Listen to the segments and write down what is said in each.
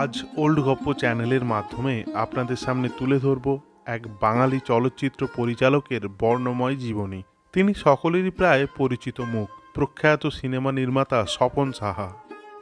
আজ ওল্ড গপ্প চ্যানেলের মাধ্যমে আপনাদের সামনে তুলে ধরব এক বাঙালি চলচ্চিত্র পরিচালকের বর্ণময় জীবনী। তিনি সকলেরই প্রায় পরিচিত মুখ। প্রখ্যাত সিনেমা নির্মাতা স্বপন সাহা।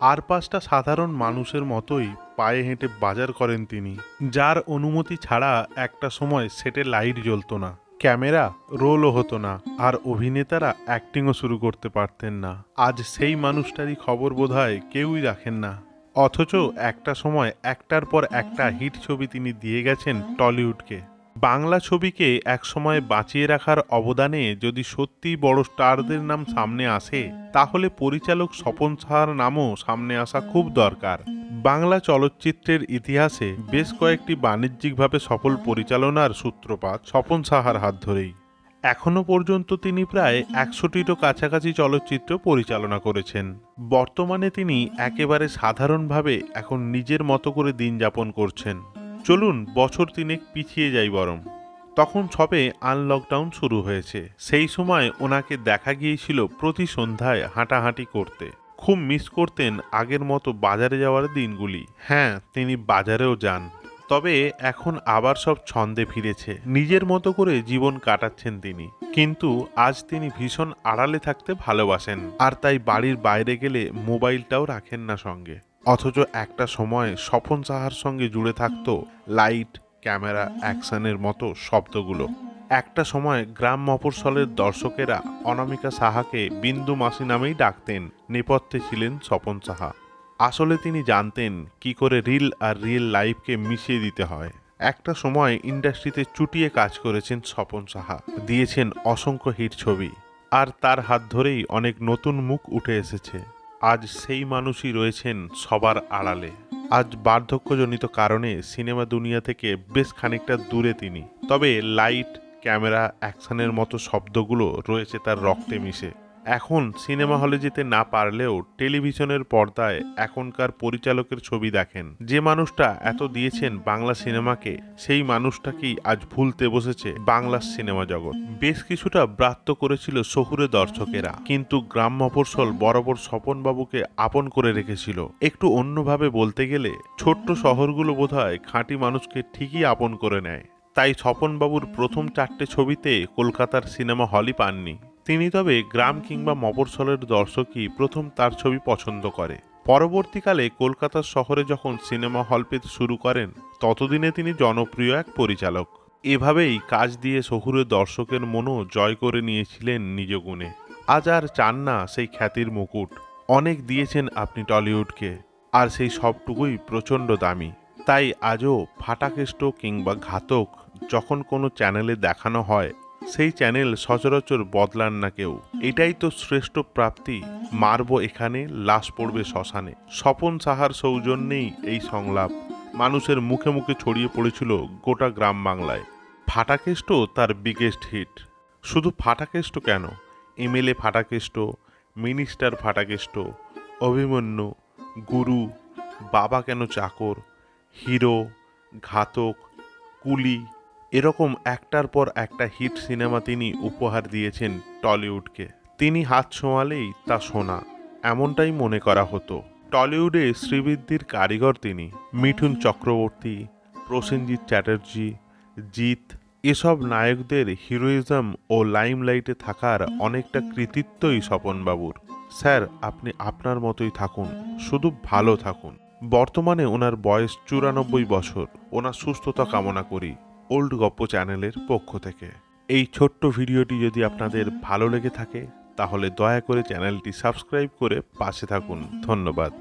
আর পাঁচটা সাধারণ মানুষের মতোই পায়ে হেঁটে বাজার করেন তিনি। যার অনুমতি ছাড়া একটা সময় সেটে লাইট জ্বলতো না, ক্যামেরা রোলও হতো না, আর অভিনেতারা অ্যাক্টিংও শুরু করতে পারতেন না। আজ সেই মানুষটারই খবর বোধহয় কেউই রাখেন না। অথচ একটা সময় একটার পর একটা হিট ছবি তিনি দিয়ে গেছেন টলিউডকে। বাংলা ছবিকে একসময় বাঁচিয়ে রাখার অবদানে যদি সত্যিই বড় স্টারদের নাম সামনে আসে তাহলে পরিচালক স্বপন সাহার নামও সামনে আসা খুব দরকার। বাংলা চলচ্চিত্রের ইতিহাসে বেশ কয়েকটি বাণিজ্যিকভাবে সফল পরিচালনার সূত্রপাত স্বপন সাহার হাত ধরেই। এখনও পর্যন্ত তিনি প্রায় একশোটিরও কাছাকাছি চলচ্চিত্র পরিচালনা করেছেন। বর্তমানে তিনি একেবারে সাধারণভাবে এখন নিজের মতো করে দিন যাপন করছেন। চলুন, বছর তিনেক পিছিয়ে যাই বরং। তখন সবে আনলকডাউন শুরু হয়েছে। সেই সময় ওনাকে দেখা গিয়েছিল প্রতি সন্ধ্যায় হাঁটাহাঁটি করতে। খুব মিস করতেন আগের মতো বাজারে যাওয়ার দিনগুলি। হ্যাঁ তিনি বাজারেও যান। তবে এখন আবার সব ছন্দে ফিরেছে। নিজের মতো করে জীবন কাটাচ্ছেন তিনি। কিন্তু আজ তিনি ভীষণ আড়ালে থাকতে ভালোবাসেন। আর তাই বাড়ির বাইরে গেলে মোবাইলটাও রাখেন না সঙ্গে। অথচ একটা সময় স্বপন সাহার সঙ্গে জুড়ে থাকতো লাইট, ক্যামেরা, অ্যাকশনের মতো শব্দগুলো। একটা সময় গ্রাম মফস্বলের দর্শকেরা অনামিকা সাহাকে বিন্দু মাসি নামেই ডাকতেন। নেপথ্যে ছিলেন স্বপন সাহা। আসলে তিনি জানতেন কি করে রিল আর রিয়েল লাইফকে মিশিয়ে দিতে হয়। একটা সময় ইন্ডাস্ট্রিতে চুটিয়ে কাজ করেছেন স্বপন সাহা। দিয়েছেন অসংখ্য হিট ছবি। আর তার হাত ধরেই অনেক নতুন মুখ উঠে এসেছে। আজ সেই মানুষই রয়েছেন সবার আড়ালে। আজ বার্ধক্যজনিত কারণে সিনেমা দুনিয়া থেকে বেশ খানিকটা দূরে তিনি। তবে লাইট ক্যামেরা অ্যাকশনের মতো শব্দগুলো রয়েছে তার রক্তে মিশে। এখন সিনেমা হলে যেতে না পারলেও টেলিভিশনের পর্দায় এখনকার পরিচালকের ছবি দেখেন। যে মানুষটা এত দিয়েছেন বাংলা সিনেমাকে, সেই মানুষটাকেই আজ ভুলতে বসেছে বাংলার সিনেমা জগৎ। বেশ কিছুটা ব্রাত্য করেছিল শহুরে দর্শকেরা, কিন্তু গ্রাম মফস্বল বরাবর স্বপনবাবুকে আপন করে রেখেছিল। একটু অন্যভাবে বলতে গেলে, ছোট্ট শহরগুলো বোধহয় খাঁটি মানুষকে ঠিকই আপন করে নেয়। তাই স্বপনবাবুর প্রথম চারটে ছবিতে কলকাতার সিনেমা হলই পাননি। তিনি তবে গ্রাম কিংবা মফস্বলের দর্শকই প্রথম তার ছবি পছন্দ করে। পরবর্তীকালে কলকাতার শহরে যখন সিনেমা হল পেতে শুরু করেন, ততদিনে তিনি জনপ্রিয় এক পরিচালক। এভাবেই কাজ দিয়ে শহুরে দর্শকের মনও জয় করে নিয়েছিলেন নিজ গুণে আজ আর চান না সেই খ্যাতির মুকুট। অনেক দিয়েছেন আপনি টলিউডকে, আর সেই সবটুকুই প্রচণ্ড দামি। তাই আজও ফাটাকেষ্ট কিংবা ঘাতক যখন কোনো চ্যানেলে দেখানো হয় সেই চ্যানেল সচরাচর বদলান না কেউ। এটাই তো শ্রেষ্ঠ প্রাপ্তি। মারব এখানে, লাশ পড়বে শ্মশানে। স্বপন সাহার সৌজন্যেই এই সংলাপ। মানুষের মুখে মুখে ছড়িয়ে পড়েছিল গোটা গ্রাম বাংলায়। ফাটাকেষ্ট তার বিগেস্ট হিট শুধু ফাটাকেষ্ট কেন? এমএলএ ফাটাকেষ্ট মিনিস্টার ফাটাকেষ্ট, অভিমন্যু, গুরু, বাবা কেন চাকর, হিরো, ঘাতক, কুলি এরকম একটার পর একটা হিট সিনেমা তিনি উপহার দিয়েছেন টলিউডকে। তিনি হাত ছোঁয়ালেই তা শোনা এমনটাই মনে করা হতো। টলিউডে শ্রীবৃদ্ধির কারিগর তিনি, মিঠুন চক্রবর্তী, প্রসেনজিৎ চ্যাটার্জি, জিৎ, এসব নায়কদের হিরোইজম ও লাইমলাইটে থাকার অনেকটা কৃতিত্বই স্বপনবাবুর। স্যার, আপনি আপনার মতোই থাকুন, শুধু ভালো থাকুন। বর্তমানে ওনার বয়স চুরানব্বই বছর, ওনার সুস্থতা কামনা করি। ওল্ড গপ্প চ্যানেলের পক্ষ থেকে। এই ছোট্ট ভিডিওটি যদি আপনাদের ভালো লেগে থাকে, তাহলে দয়া করে চ্যানেলটি সাবস্ক্রাইব করে পাশে থাকুন। ধন্যবাদ।